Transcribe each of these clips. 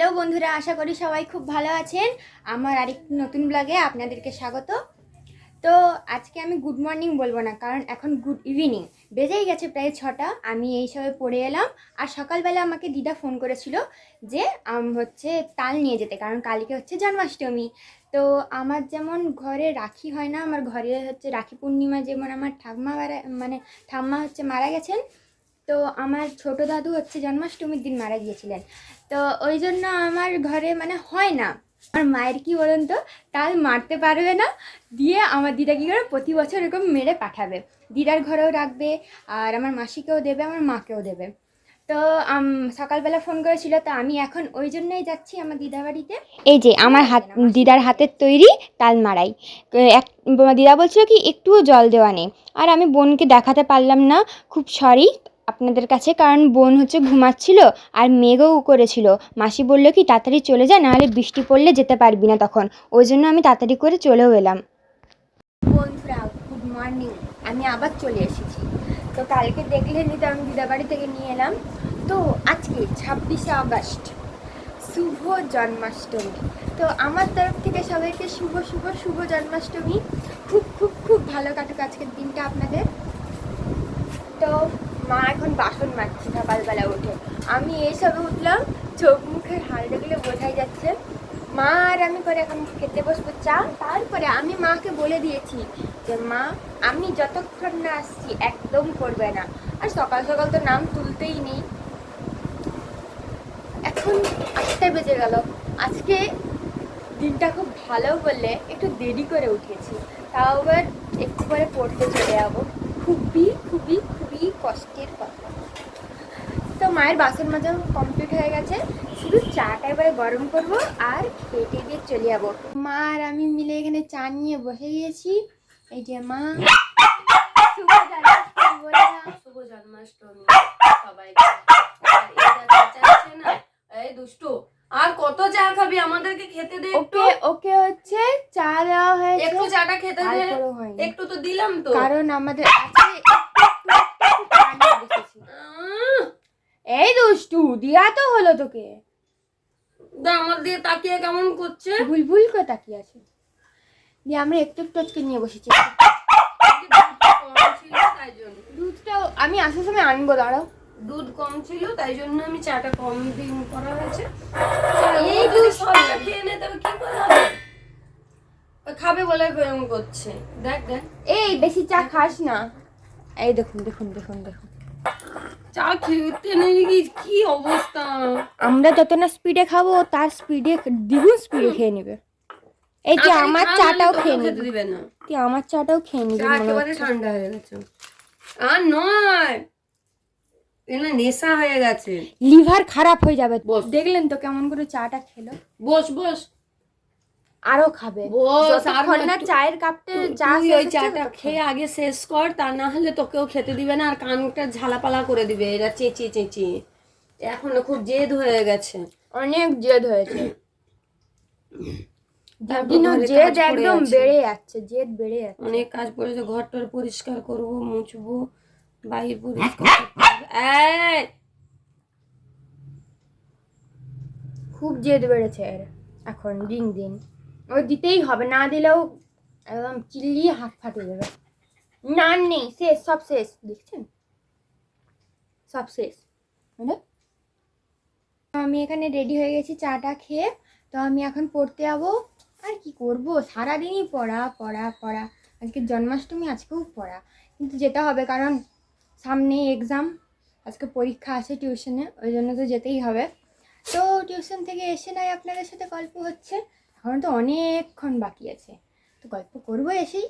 Hello বন্ধুরা আশা করি সবাই খুব ভালো আছেন। আমার আরেকটি নতুন ব্লগে আপনাদেরকে স্বাগত। তো আজকে আমি গুড মর্নিং বলব না কারণ এখন গুড ইভিনিং বেজেই গেছে প্রায় ছটা আমি এই সবে পড়ে এলাম। আর সকালবেলা আমাকে দিদা ফোন করেছিল যে আম, হচ্ছে তাল নিয়ে যেতে কারণ কালকে হচ্ছে জন্মাষ্টমী। তো আমার যেমন ঘরে রাখি হয় না আমার ঘরে হচ্ছে রাখি পূর্ণিমা যেমন আমার ঠাম্মা মানে ঠাম্মা হচ্ছে মারা গেছেন তো আমার ছোট দাদু হচ্ছে জন্মাষ্টমীর দিন মারা গিয়েছিলেন। তো ওই জন্য আমার ঘরে মানে হয় না। আমার মায়ের কি বলুন তো? তাল মারতে পারবে না। দিয়ে আমার দিদা কী করে প্রতি বছর এরকম মেরে পাঠাবে। দিদার ঘরেও রাখবে আর আমার মাসিকেও দেবে আমার মাকেও দেবে। তো সকালবেলা ফোন করেছিল তো আমি এখন ওই জন্যই যাচ্ছি আমার দিদা বাড়িতে। এই যে আমার হাত দিদার হাতের তৈরি তাল মারাই। এক দিদা বলছিল কি একটুও জল দেওয়া নেই। আর আমি বোনকে দেখাতে পারলাম না খুব সরি আপনাদের কাছে, কারণ বোন হচ্ছে ঘুমাচ্ছিল আর মেঘও করেছিল। মাসি বলল কি, তাড়াতাড়ি চলে যা, নাহলে বৃষ্টি পড়লে যেতে পারবি না তখন। ওই জন্য আমি তাড়াতাড়ি করে চলেও এলাম। বন্ধুরা গুড মর্নিং আমি আবার চলে এসেছি। তো কালকে দেখলেনি তো আমি দিদাবাড়ি থেকে নিয়ে এলাম। তো আজকে ছাব্বিশে আগস্ট, শুভ জন্মাষ্টমী। তো আমার তরফ থেকে সবাইকে শুভ শুভ শুভ জন্মাষ্টমী। খুব খুব খুব ভালো কাটুক আজকের দিনটা আপনাদের। তো মা এখন বাসন মাজছে, সকালবেলা উঠে। আমি এইসবে উঠলাম, চোখ মুখের দেখলে বোঝাই যাচ্ছে। মা আর আমি করে এখন খেতে বসবো চা। তারপরে আমি মাকে বলে দিয়েছি যে, মা, আমি যতক্ষণ না আসছি একদম করবে না। আর সকাল সকাল তো নাম তুলতেই নেই। এখন আটটা বেজে গেল। আজকে দিনটা খুব ভালো বললে একটু দেরি করে উঠেছি। তাও আবার একটু পরে পড়তে চলে যাব। খুবই খুবই খুবই কষ্টের কথা। তো মায়ের বাসন মাজা কমপ্লিট হয়ে গেছে। শুধু চাটা এবারে গরম করব আর খেটে দিয়ে চলে যাব। মা আর আমি মিলে এখানে চা নিয়ে বসে গিয়েছি। এই যে মা শুভ জন্মাষ্টমী বলে না। শুভ জন্মাষ্টমী সবাইকে আর এই যা চেঁচাচ্ছে না, এই দুষ্টু আর কত চা খাবি আমাদেরকে খেতে দে একটু ওকে ওকে হচ্ছে চা দেওয়া হয়েছে একটু চাটা খেতে দে তারপরেও হয়নি। একটু তো দিলাম তো কারণ আমাদের আজকে একটু একটু একটু একটু চা নিয়ে বসেছি। আহ, এই দুষ্টু দিয়া তো হলো তোকে। দা আমার দিয়ে তাকিয়ে কেমন করছে? ভুল ভুল করে তাকিয়ে আছে। দিয়ে আমরা একটু একটু আজকে নিয়ে বসেছি। দুধটা আমি আসার সময় আনব দাঁড়াও। দুধ কম ছিল তাই জন্য আমি চাটা কম দিন করা হয়েছে। এই দুধ সবটা খেয়ে নে তবে কি করে হবে? খাবে বলে এরকম করছে। দেখ দেখ। এই বেশি চা খাস না। এই দেখুন দেখুন দেখুন দেখুন। চা খেতে নেই কি অবস্থা? আমরা যত না স্পিডে খাব তার স্পিডে দ্বিগুণ স্পিডে খেয়ে নেবে। এই যে আমার চাটাও খেয়ে নিবি। দিবে না। তুই আমার চাটাও খেয়ে নিবি একেবারে ঠান্ডা হয়ে গেছে। আর নয়। এগুলো নেশা হয়ে গেছে। লিভার খারাপ হয়ে যাবে। দেখলেন তো কেমন করে চাটা খেলো। বস বস। আরও খাবে। যতক্ষণ না চায়ের কাপটা চা ওই চাটা খেয়ে আগে শেষ কর তা না হলে তোকেও খেতে দিবে না আর কানটা ঝালাপালা করে দিবে এরা চেঁচিয়ে চেঁচিয়ে। এখনও খুব জেদ হয়ে গেছে। অনেক জেদ হয়েছে। জেদ একদম বেড়ে যাচ্ছে জেদ বেড়ে যাচ্ছে। অনেক কাজ পড়েছে ঘরটার পরিষ্কার করব মুছবো বাইর পরিষ্কার খুব জেদ বেড়েছে এর এখন দিন দিন। ও দিতেই হবে, না দিলেও একদম চিল্লিয়ে হাত ফাটিয়ে দেবে। না নেই, শেষ, সব শেষ, দেখছেন? সব শেষ। মানে? আমি এখানে রেডি হয়ে গেছি চাটা খেয়ে, তো আমি এখন পড়তে যাব। আর কি করব? সারাদিনই পড়া পড়া পড়া। আজকে জন্মাষ্টমী, আজকেও পড়া। কিন্তু যেতে হবে, কারণ সামনে এক্সাম আজকে পরীক্ষা আছে টিউশনে ওই জন্য তো যেতেই হবে। তো টিউশন থেকে এসে নাই আপনাদের সাথে গল্প হচ্ছে। এখন তো অনেকক্ষণ বাকি আছে। তো গল্প করব এসেই।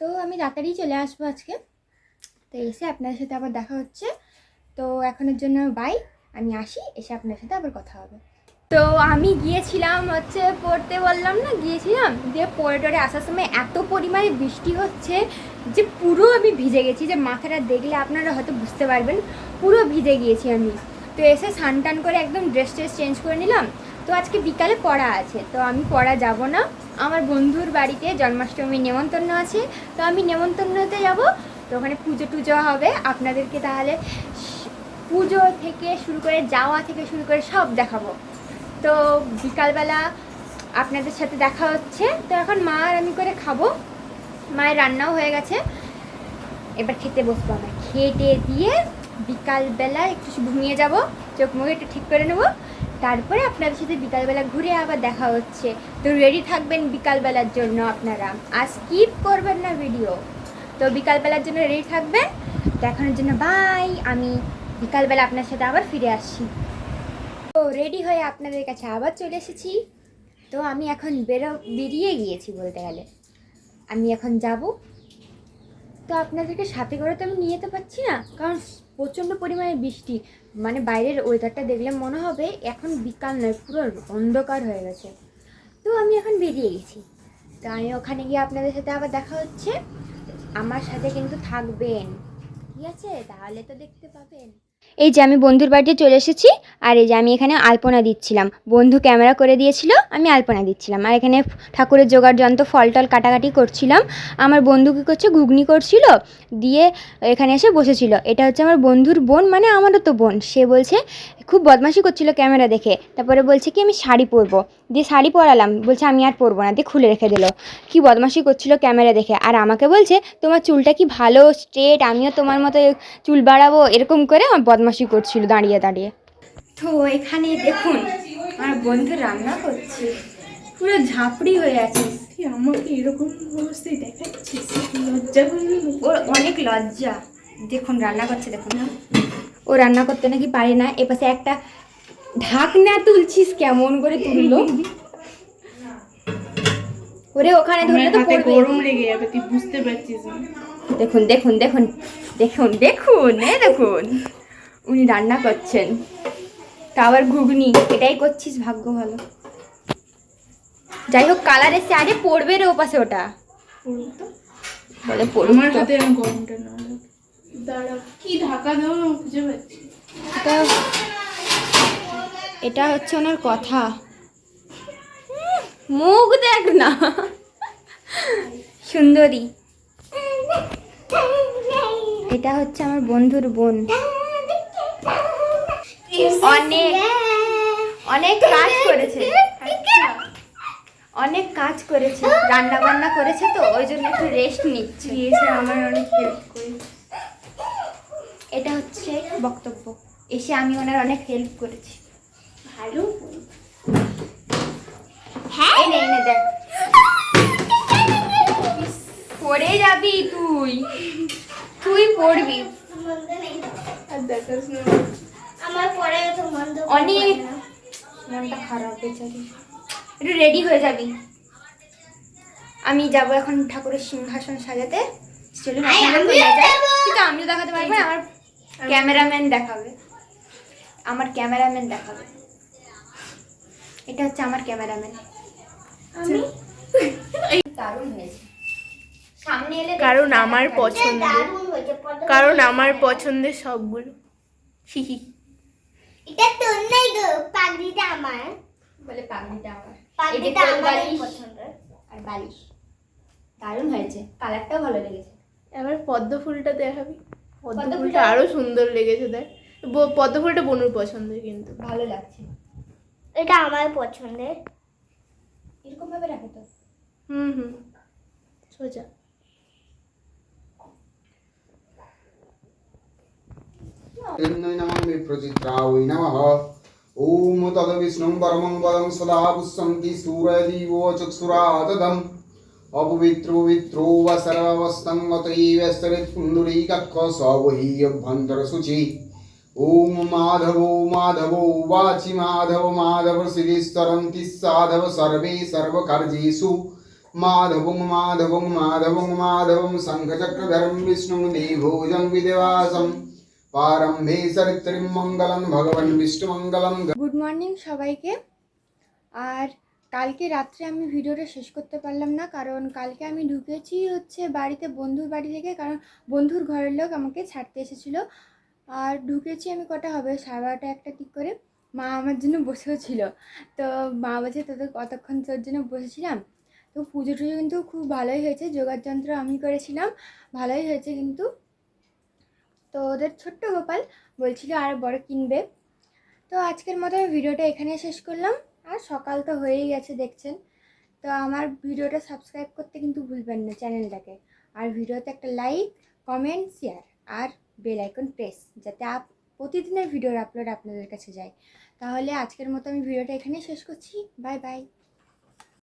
তো আমি তাড়াতাড়ি চলে আসব আজকে। তো এসে আপনার সাথে আবার দেখা হচ্ছে। তো এখনের জন্য বাই আমি আসি, এসে আপনার সাথে আবার কথা হবে। তো আমি গিয়েছিলাম হচ্ছে পড়তে বললাম না, গিয়েছিলাম দিয়ে পড়ে টরে আসার সময় এত পরিমাণে বৃষ্টি হচ্ছে যে পুরো আমি ভিজে গেছি। যে মাথাটা দেখলে আপনারা হয়তো বুঝতে পারবেন, পুরো ভিজে গিয়েছি আমি। তো এসে স্নান টান করে একদম ড্রেস ট্রেস চেঞ্জ করে নিলাম। তো আজকে বিকালে পড়া আছে, তো আমি পড়া যাব না। আমার বন্ধুর বাড়িতে জন্মাষ্টমী নেমন্তন্ন আছে, তো আমি নেমন্তন্নতে যাব। তো ওখানে পুজো টুজো হবে, আপনাদেরকে তাহলে পুজো থেকে শুরু করে যাওয়া থেকে শুরু করে সব দেখাবো। তো বিকালবেলা আপনাদের সাথে দেখা হচ্ছে, তো এখন মা আর আমি করে খাব। মায়ের রান্নাও হয়ে গেছে। এবার খেতে বসবো আমরা। খেতে দিয়ে বিকালবেলা একটু ঘুমিয়ে যাব, চোখ মুখে একটু ঠিক করে নেব। তারপরে আপনাদের সাথে বিকালবেলা ঘুরে আবার দেখা হচ্ছে। তো রেডি থাকবেন বিকালবেলার জন্য আপনারা। আর স্কিপ করবেন না ভিডিও তো বিকালবেলার জন্য রেডি থাকবেন। দেখানোর জন্য বাই আমি বিকালবেলা আপনার সাথে আবার ফিরে আসছি। তো রেডি হয়ে আপনাদের কাছে আবার চলে এসেছি। তো আমি এখন বেরো বেরিয়ে গিয়েছি বলতে গেলে। আমি এখন যাব। তো আপনাদেরকে সাথে করে তো আমি নিয়ে যেতে পারছি না। কারণ প্রচণ্ড পরিমাণে বৃষ্টি। মানে বাইরের ওয়েদারটা দেখলে মনে হবে এখন বিকাল নয়, পুরো অন্ধকার হয়ে গেছে। তো আমি এখন বেরিয়ে গেছি। তো আমি ওখানে গিয়ে আপনাদের সাথে আবার দেখা হচ্ছে। আমার সাথে কিন্তু থাকবেন। ঠিক আছে? তাহলে তো দেখতে পাবেন। এই যে আমি বন্ধুর বাড়িতে চলে এসেছি, আর এই যে আমি এখানে আলপনা দিচ্ছিলাম। বন্ধু ক্যামেরা করে দিয়েছিল, আমি আলপনা দিচ্ছিলাম। আর এখানে ঠাকুরের জোগাড় যন্ত্র ফল টল কাটাকাটি করছিলাম। আমার বন্ধু কী করছে, ঘুগনি করছিল, দিয়ে এখানে এসে বসেছিল। এটা হচ্ছে আমার বন্ধুর বোন মানে আমারও তো বোন। সে বলছে খুব বদমাশি করছিল ক্যামেরা দেখে। তারপরে বলছে কি, আমি শাড়ি পরবো। দিয়ে শাড়ি পরালাম। বলছে, আমি আর পরবো না। দিয়ে খুলে রেখে দিল। কি বদমাশি করছিল ক্যামেরা দেখে। আর আমাকে বলছে, তোমার চুলটা কি ভালো, স্ট্রেট? আমিও তোমার মতো চুল বাড়াবো। এরকম করে আমার বদমাশি করছিল দাঁড়িয়ে দাঁড়িয়ে। তো এখানে দেখুন, আমার বন্ধু রান্না করছে। পুরো ঝাপড়ি হয়ে আছে। আমাকে এরকম অবস্থায় দেখাচ্ছিস লজ্জা ওর অনেক লজ্জা। দেখুন, রান্না করছে, দেখুন ও রান্না করতে নাকি পারে না। এপাশে একটা ঢাকনা তুলছিস কেমন করে তুললো। ওরে ওখানে ধরলে তো পড়বে। গরম লেগে যাবে তুই বুঝতে পারছিস দেখুন দেখুন দেখুন দেখুন দেখুন এ দেখুন উনি রান্না করছেন। তা আবার ঘুগনি এটাই করছিস ভাগ্য ভালো। যাই হোক কালার এসে আরে পড়বে রে ওপাশে ওটা? বলে পড়বে আমার হাতে গরমটা না। দাঁড়া। কি ঢাকা দেবো আমি খুঁজে পাচ্ছি এটা এটা হচ্ছে ওনার কথা। মুখ দেখ না। সুন্দরী। এটা হচ্ছে আমার বন্ধুর বোন। অনেক অনেক কাজ করেছে। অনেক কাজ করেছে। রান্না বান্না করেছে তো ওই জন্য একটু রেস্ট নিচ্ছে। আমার অনেক হেল্প করিস এটা হচ্ছে বক্তব্য। এসে আমি ওনার অনেক হেল্প করেছি। ভালো এই নে, এই দেখ। পড়ে যাবি তুই। তুই পড়বি। আমার মন্দ অনেক মনটা খারাপ বেচারি একটু রেডি হয়ে যাবি। আমি যাব এখন ঠাকুরের সিংহাসন সাজাতে। চলুন। কিন্তু আমিও দেখাতে পারব আমার ক্যামেরাম্যান দেখাবে। আমার ক্যামেরাম্যান দেখাবে। এটা হচ্ছে আমার ক্যামেরাম্যান। আমি? দারুণ হয়েছে। সামনে এলে কারণ আমার পছন্দ কারণ আমার পছন্দের সবগুলো। হি হি। এটা তোর নাই গো পাগড়িটা আমার। বলে পাগড়িটা আমার। পাগড়িটা আমার পছন্দ আর বালিশ। দারুণ হয়েছে। কালারটাও ভালো লেগেছে। এবার পদ্ম ফুলটা দেখাবি। পদ্ম পদ্ম ফুলটা ফুলটা- আরো সুন্দর লেগেছে দেখ ব- পদ্ম ফুলটা বনুর পছন্দের কিন্তু ভালো লাগছে এটা আমার পছন্দের এরকম ভাবে রাখো তো হুম হুম সোজা तन्मै नमः विप्रचित्रावै नमः ॐ तद्विष्णुं परमं पदं सदा पुष्पन्ति सूरजीवो चक्षुराददम् अपवित्रो वित्रो वा सर्ववस्थं गतैव स्तरित्पुण्डरीकक्ष स वहि अभ्यन्तरशुचि ॐ माधवो माधवो वाचि माधव माधव श्रीस्तरन्ति साधव सर्वे सर्वकार्येषु माधवं माधवं माधवं माधवं शङ्खचक्रधरं विष्णुं देवोजं विदेवासम् পারম্ভে চরিত্রিম মঙ্গলম ভগবান বিষ্ণুমঙ্গলম গুড মর্নিং সবাইকে আর কালকে রাত্রে আমি ভিডিওটা শেষ করতে পারলাম না, কারণ কালকে আমি ঢুকেছি হচ্ছে বাড়িতে বন্ধুর বাড়ি থেকে, কারণ বন্ধুর ঘরের লোক আমাকে ছাড়তে এসেছিল। আর ঢুকেছি আমি কটা হবে? সাড়ে বারোটা একটা ঠিক করে। মা আমার জন্য বসেও ছিল। তো মা বলছে, তোদের কতক্ষণ তোর জন্য বসেছিলাম? তো পুজো টুজো কিন্তু খুব ভালোই হয়েছে, যোগার যন্ত্র আমি করেছিলাম, ভালোই হয়েছে কিন্তু। তো ওদের ছোট্ট গোপাল বলছিল আর বড় কিনবে। তো আজকের মতো ভিডিওটা এখানে শেষ করলাম। আর সকাল তো হয়েই গেছে দেখছেন। তো আমার ভিডিওটা সাবস্ক্রাইব করতে কিন্তু ভুলবেন না চ্যানেলটাকে। আর ভিডিওতে একটা লাইক কমেন্ট শেয়ার আর বেল আইকন প্রেস যাতে আপ, প্রতিদিনের ভিডিওর আপলোড আপনাদের কাছে যায়। তাহলে আজকের মতো আমি ভিডিওটা এখানেই শেষ করছি। Bye bye